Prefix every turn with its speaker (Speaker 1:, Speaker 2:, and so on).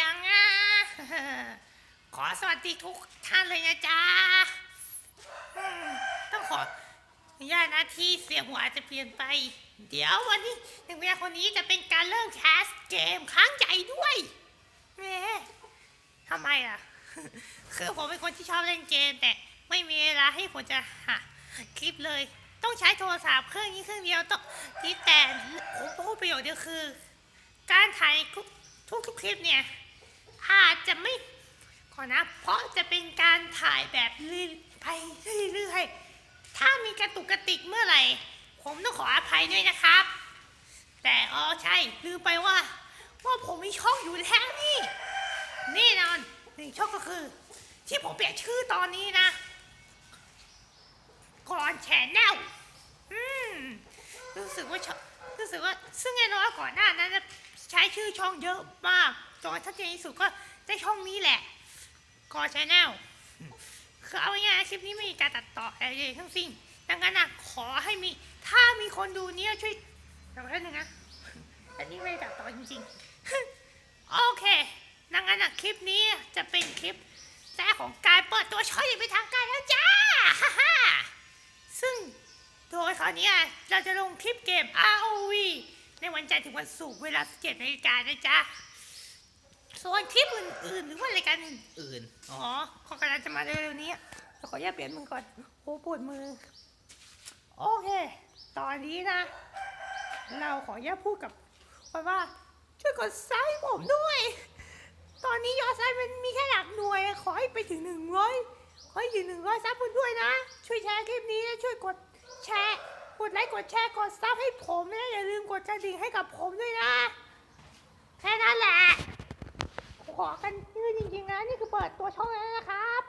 Speaker 1: ยังอะ ขอสวัสดีทุกท่านเลยนะจ๊ะอืมต้องขออนุญาตนะที่เสียงหัวอาจจะเปลี่ยนไป เดี๋ยววันนี้หนึ่งเวลาคนนี้จะเป็นการเริ่มแคสเกมครั้งใหญ่ด้วยแหมทำไมอะ คือผมเป็นคนที่ชอบเล่นเกมแต่ไม่มีเวลาให้ผมจะหาคลิปเลย ต้องใช้โทรศัพท์เครื่องนี้เครื่องเดียวต้องที่แต่ผมพูดประโยชน์เดียวคือ การถ่ายทุก ทุกทุกคลิปเนี่ย อาจจะไม่ขอนะ เพราะจะเป็นการถ่ายแบบเรื่อยไปเรื่อยๆถ้ามีกระตุกกระติกเมื่อไหร่ ผมต้องขออภัยด้วยนะครับ แต่อ๋อใช่ลืมไปว่า ว่าผมมีช่องอยู่แล้วนี่แน่นอนหนึ่งช่องก็คือ ที่ผมเปลี่ยนชื่อตอนนี้นะก่อนแชนแนลอืมรู้สึกว่าชอบรู้สึกว่าซึ่งแน่นอนก่อนหน้านั้น ใช้ชื่อช่องเยอะมากตอนชัดเจนที่สุดก็ได้ช่องนี้แหละกอชแนลคือเอาง่ายคลิปนี้ไม่มีการตัดต่ออะไรเลยทั้งสิ้นดังนั้นนะขอให้มี ถ้ามีคนดูเนี่ยช่วยทำให้หนึ่งนะอันนี้ไม่ได้ตัดต่อจริงๆ โอเคดังนั้นนะคลิปนี้จะเป็นคลิปแรกของการเปิดตัวช่องอย่างเป็นทางการแล้วจ้าฮ่าฮ่าซึ่งโดยคราวนี้เราจะลงคลิปเกม ROV ในวันจันทร์ถึงวันศุกร์เวลา17นาฬิกานะจ๊ะ ส่วนคลิปอื่นๆหรือว่ารายการอื่นๆอ๋อเขากำลังจะมาเร็วๆนี้เราขออนุญาตเปลี่ยนมือก่อนโอ้ปวดมือ โอเค ตอนนี้นะ เราขออนุญาตพูดกับคนว่า ช่วยกดไซค์ผมด้วย ตอนนี้ยอดไซค์มันมีแค่หลักหน่วย ขอให้ไปถึงหนึ่งร้อยขอให้ถึงหนึ่งร้อยซับคุณด้วยนะ ช่วยแชร์คลิปนี้และช่วยกดแชร์ กดไลค์กดแชร์กดซับให้ผมนะอย่าลืมกดกระดิ่งให้กับผมด้วยนะ แค่นั้นแหละขอกันยืนจริงๆนะนี่คือเปิดตัวช่องแล้วนะครับ